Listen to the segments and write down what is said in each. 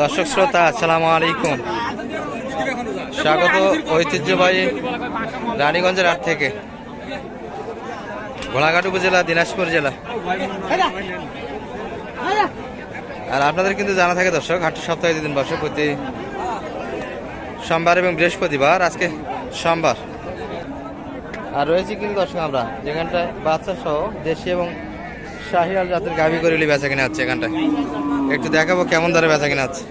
দর্শক শ্রোতা, আসসালামু আলাইকুম। স্বাগত ঐতিহ্যবাহী রানীগঞ্জের হাট থেকে। ঘোড়াঘাট উপজেলা, দিনাজপুর জেলা। আর আপনাদের কিন্তু জানা থাকে দর্শক, হাটটি সপ্তাহে দুদিন বসে, প্রতি সোমবার এবং বৃহস্পতিবার, আজকে সোমবার। আর রয়েছে কিন্তু দর্শক আমরা, যেখানটায় বাচ্চা সহ দেশি এবং শাহিয়াল জাতের গাভি করিলি বেচা কিনা হচ্ছে এখানটায়। একটু দেখাবো কেমন দরে বেচা কিনা আছে।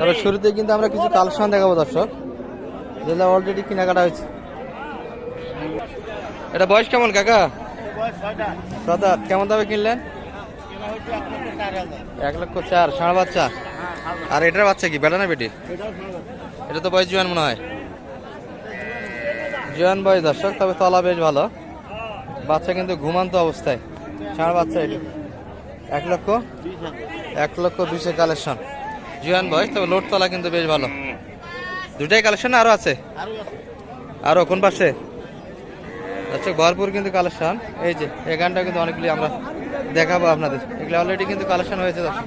তবে শুরুতে কিন্তু আমরা কিছু কালেকশন দেখাবো দর্শক, যেগুলো অলরেডি কেনাকাটা হয়েছে। এটা বয়স কেমন কাকা? সদা কেমন দামে কিনলেন? এক লক্ষ চার, ষাঁড় বাচ্চা? আর এটার বাচ্চা কি, বেটা না বেটি? এটা তো বয়স জোয়ান মনে হয়। জোয়ান বয়স দর্শক, তবে তলা বেশ ভালো। বাচ্চা কিন্তু ঘুমান্ত অবস্থায়। ষাঁড় বাচ্চা এটি। এক লক্ষ? এক লক্ষ বিশে কালেকশন। জুয়ান বয়স, তবে লোড তলা কিন্তু বেশ ভালো। দুটাই কালেকশন আরও আছে? আরও, কোন পাশে? আচ্ছা ভরপুর কিন্তু কালেকশন। এই যে, এই গানটা কিন্তু অনেকগুলি আমরা দেখাবো আপনাদের। এগুলো অলরেডি কিন্তু কালেকশন হয়েছে, দর্শক।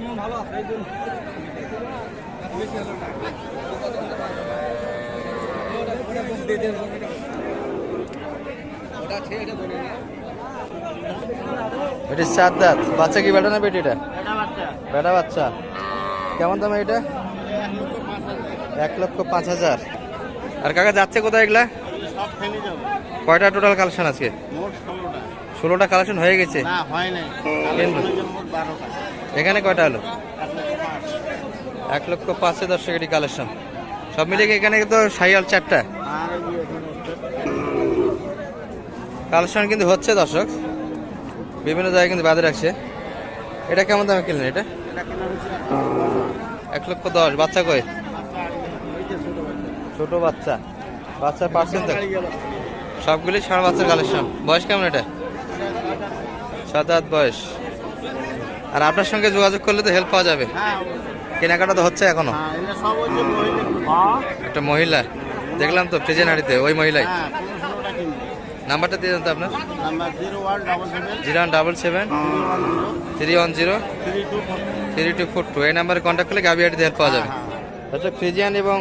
এটি সাত দাঁত। বাচ্চা কি বেটা না বেটি এটা বেটা বাচ্চা। কেমন দাম এটা? এক লক্ষ পাঁচ হাজার। আর কাকা যাচ্ছে কোথায় এগুলা? কয়টা টোটাল কালেকশন আজকে? ষোলোটা। কালেকশন হয়ে গেছে? এখানে কয়টা হলো? এক লক্ষ পাঁচ। লক্ষ পাঁচে কালেকশন সব মিলিয়ে এখানে তো সাইয়াল চারটা? কালেকশন কিন্তু হচ্ছে দর্শক। বিভিন্ন জায়গায় কিন্তু বাদে রাখছে এটা কেমন দামে কিনলেন এটা? এক লক্ষ দশ। বাচ্চা কই? ছোট বাচ্চা। বাচ্চা বাচ্চার পার্সেন্ট সবগুলি ষাঁড় বাচ্চার কালেকশন বয়স কেমন এটা? সাত আট বয়স। আর আপনার সঙ্গে যোগাযোগ করলে তো হেল্প পাওয়া যাবে। হ্যাঁ কেনাকাটা তো হচ্ছে এখনও। হ্যাঁ একটা মহিলা। দেখলাম তো ফ্রিজেনারিতে ওই মহিলাই হ্যাঁ কোনো ষোলোটা কিনবে নাম্বারটা দিয়ে দেন তো আপনার? Zero one double seven three one zero three two four. Two এই নাম্বারে কন্ট্যাক্ট করলে গাবি হাটিতে হেল্প পাওয়া যাবে। আচ্ছা ফ্রিজিয়ান এবং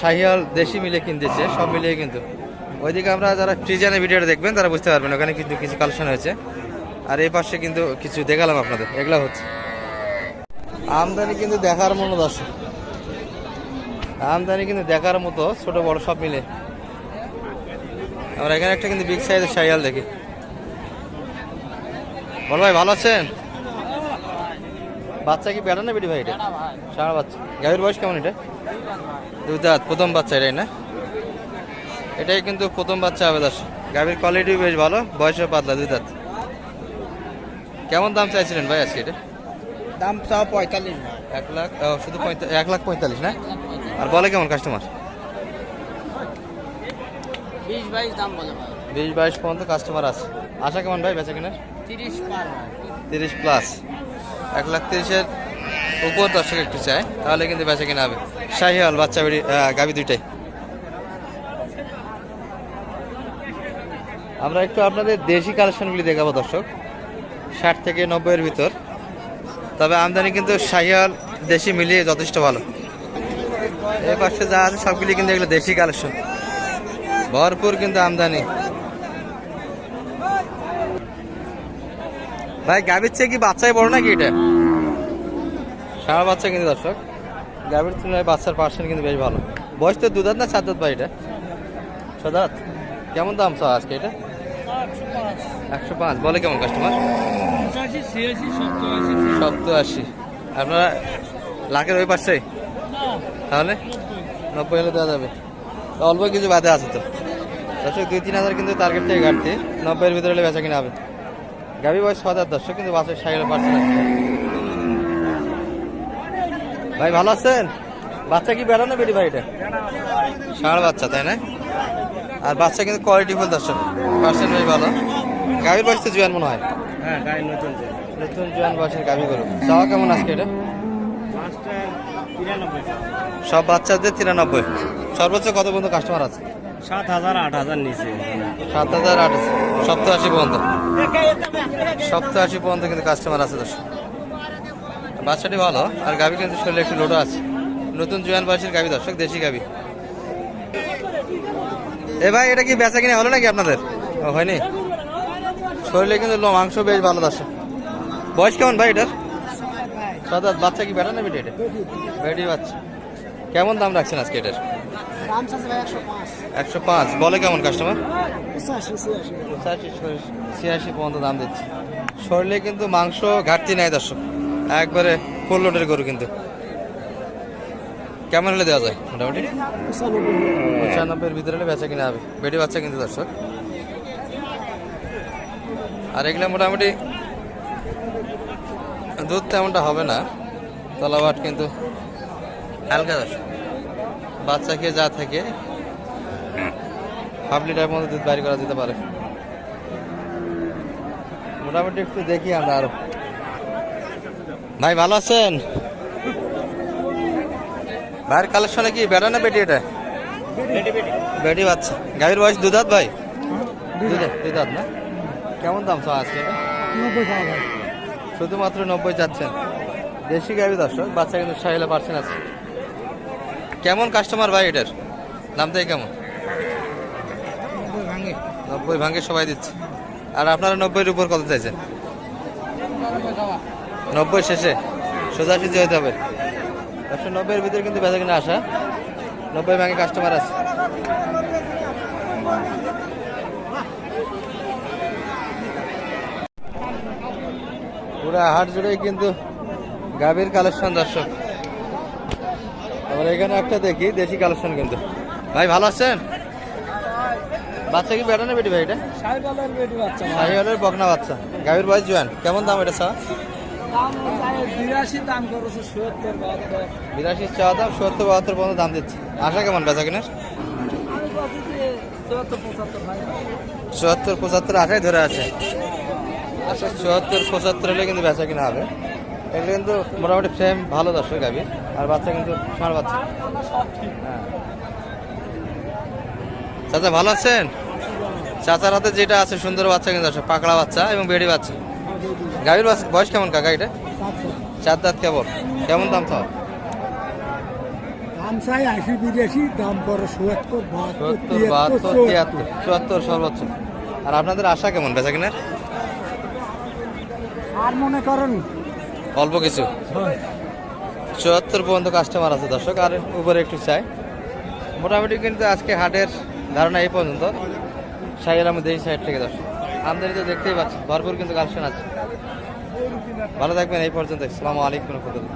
শাহিয়াল দেশি মিলে কিনতেছে সব মিলিয়ে কিন্তু। ওইদিকে আমরা যারা ফ্রিজিয়ানের ভিডিওটা দেখবেন তারা বুঝতে পারবেন ওখানে কিন্তু কিছু কালেকশন হয়েছে। আর এই পাশে কিন্তু কিছু দেখালাম আপনাদের এগুলো হচ্ছে। আমদানি কিন্তু দেখার মতো দর্শক আমদানি কিন্তু দেখার মতো ছোট বড় সব মিলে। আমরা এখানে একটা কিন্তু বিগ সাইজের শাহিয়াল দেখি। বল ভাই ভালো আছেন? বাচ্চা কি বেড়া না বেটি ভাই এটা? সারা বাচ্চা। গাভীর বয়স কেমন এটা? দুই দাঁত প্রথম বাচ্চা এটাই না? এটাই কিন্তু প্রথম বাচ্চা হবে দশ গাভীর কোয়ালিটি বেশ ভালো বয়সও পাতলা দুই দাঁত। কেমন দাম চাইছিলেন ভাই আজকে এটা? দাম চাও পঁয়তাল্লিশ। এক লাখ শুধু এক লাখ পঁয়তাল্লিশ না? আর বলে কেমন কাস্টমার বিশ বাইশ দাম বলে ভাই। বিশ বাইশ পর্যন্ত কাস্টমার আছে। আশা কেমন ভাই বেচা কিনা? তিরিশ তিরিশ প্লাস এক লাখ তিরিশের উপর দর্শক একটু চায় তাহলে কিন্তু বেচা কিনা হবে। শাহিওয়াল বাচ্চা বেড়ি গাবি দুইটাই। আমরা একটু আপনাদের দেশি কালেকশনগুলি দেখাবো দর্শক। ষাট থেকে নব্বইয়ের ভিতর। তবে আমদানি কিন্তু শাহিওয়াল দেশি মিলিয়ে যথেষ্ট ভালো। এই পাশে যা আছে সবগুলি কিন্তু এগুলো দেশি কালেকশন। ভরপুর কিন্তু আমদানি। ভাই গাভীর চেয়ে কি বাচ্চাই বড় নাকি এটা? সারা বাচ্চা কিন্তু দর্শক। গাভীর তুলনায় বাচ্চার পার্সেন্ট কিন্তু বেশ ভালো। বয়স তো দুধাত না দাঁত ভাই এটা? ছদাত কেমন দাম চাও আজকে এটা? একশো পাঁচ। বলে কেমন কাস্টমার সত্তর আশি। আপনারা লাখের ওই পাশেই? তাহলে? নব্বই হলে দেওয়া যাবে। অল্প কিছু বাদে আছে তো। দর্শক দুই তিন হাজার কিন্তু টার্গেট থেকে ঘাটতি। নব্বইয়ের ভিতরে হলে বেচা কিনা হবে। গাভী বয়স হাজার দর্শক কিন্তু বাসের সাইকেল পারছে না। ভাই ভালো আছেন? বাচ্চা কি বেড়ানো বেটি ভাই এটা? ষাঁড় বাচ্চা তাই না? আর বাচ্চা কিন্তু কোয়ালিটি ফুল দর্শক। পার্সেন্ট বেশ ভালো। গাভীর বয়স তো জুয়ান মনে হয়। হ্যাঁ নতুন নতুন জোয়ান বয়সের গাভী গরু। চাওয়া কেমন আজকে এটা? সব বাচ্চাদের তিরানব্বই। সর্বোচ্চ কত পর্যন্ত কাস্টমার আছে? সাত হাজার, আট হাজার নিচে। সাত হাজার, আট পর্যন্ত। পর্যন্ত কিন্তু কাস্টমার আছে বাচ্চাটি ভালো, আর গাভি কিন্তু শরীরে একটু লোডো আছে। নতুন জুয়ান বয়সের গাভি দর্শক, দেশি গাভি। এ ভাই, এটা কি বেচা কিনে হলো নাকি আপনাদের? ও, হয়নি? শরীরে কিন্তু মাংস বেশ ভালো দর্শক। বয়স কেমন ভাই এটার? বাচ্চা কি বেটা না বেটি এটা? বেটি বাচ্চা। কেমন দাম রাখছেন আজকে এটার? একশো পাঁচ। বলে কেমন কাস্টমার ছিয়াশি। পর্যন্ত দাম দিচ্ছে। শরীরে কিন্তু মাংস ঘাটতি নাই দর্শক। একবারে ফুল লোডের গরু কিন্তু। কেমন হলে দেওয়া যায় মোটামুটি? পঁচানব্বই পঁচানব্বইয়ের ভিতরে হলে বেচা কিনা হবে। বেটি বাচ্চা কিন্তু দর্শক। আর এগুলো মোটামুটি দুধ তেমনটা হবে না। তলাবাট কিন্তু হালকা দর্শক। বাচ্চা খেয়ে যা থাকে। হাফ লিটার মধ্যে দুধ বাইর করা যেতে পারে। মোটামুটি একটু দেখি আমরা আরও। ভাই ভালো আছেন? ভাইয়ের কালেকশনে কি বেটা না বেটি এটা? বেটি বাচ্চা। গাভীর বয়স দুধাত ভাই? দুধে দুধাত না? কেমন দাম চাও আজকে? শুধুমাত্র নব্বই চাচ্ছেন। দেশি গাভী দর্শক বাচ্চা কিন্তু সাহেলা পার্সেন্ট আছে কেমন কাস্টমার ভাই এটার? দাম থেকে কেমন? নব্বই ভাঙে। সবাই দিচ্ছে। আর আপনারা নব্বইয়ের উপর কত চাইছেন? নব্বই শেষে। সোজা সোজাসুজি হতে হবে। একশো নব্বইয়ের ভিতরে কিন্তু বেচা কিনা আসা। নব্বই ভাঙে কাস্টমার আছে। পুরা হাট জুড়েই কিন্তু গাভীর কালেকশন দর্শক। আবার এখানে একটা দেখি দেশি কালেকশন কিন্তু। ভাই ভালো আছেন? বাচ্চা কি বেটা না বেটি ভাই এটা? শাহিওয়ালের বকনা বাচ্চা। গাভীর বয়স জোয়ান। কেমন দাম এটা চা বিরাশি চা দাম সত্তর বাহাত্তর পর্যন্ত দাম দিচ্ছে। আশা কেমন বেচা কিনার? চুয়াত্তর পঁচাত্তর ধরে আছে। আচ্ছা চুয়াত্তর পঁচাত্তর হলে কিন্তু বেচা কিনা হবে। এগুলো কিন্তু মোটামুটি ফ্রেম ভালো দর্শক গাভীর আর বাচ্চা কিন্তু ষাঁড় বাচ্চা। হ্যাঁ। চাচা ভালো আছেন? চাচার হাতে যেটা আছে সুন্দর বাচ্চা কিন্তু আছে পাকড়া বাচ্চা এবং বেড়ি বাচ্চা। গাভীর বয়স কেমন কাকা এটা? চার দাঁত কেবল। কেমন দাম তো দাম চাই আশি বিরাশি দাম পরে সত্তর সত্তর বাহাত্তর তিয়াত্তর চুয়াত্তর সর্বোচ্চ। আর আপনাদের আশা কেমন বেচা কিনার? আর মনে করেন অল্প কিছু। চুয়াত্তর পর্যন্ত কাস্টমার আছে দর্শক, আর উপরে একটু চাই। মোটামুটি কিন্তু আজকে হাটের ধারণা এই পর্যন্ত। সাইয়ের আমি এই সাইড থেকে দর্শক। আমদানি তো দেখতেই পাচ্ছি ভরপুর কিন্তু কালেকশন আছে। ভালো থাকবেন, এই পর্যন্ত আসসালামু আলাইকুম রহমতুল্লাহ।